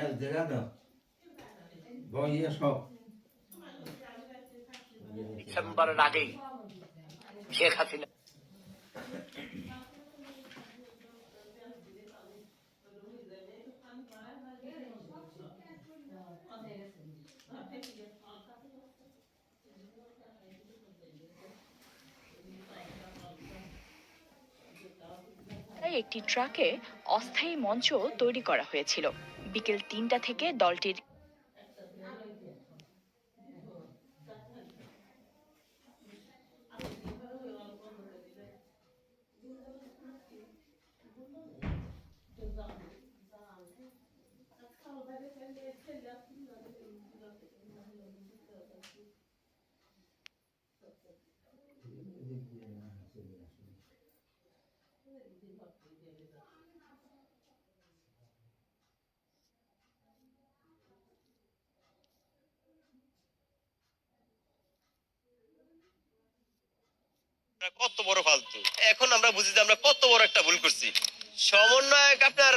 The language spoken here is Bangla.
El delano. Voy a eso. ডিসেম্বরের আগেই শেখ হাসিনা তাই একটি ট্রাকে অস্থায়ী মঞ্চ তৈরি করা হয়েছিল বিকেল তিনটা থেকে দলটির কত বড় ফালতু। এখন আমরা বুঝি যে আমরা কত বড় একটা ভুল করছি। সমন্বয়ক আপনার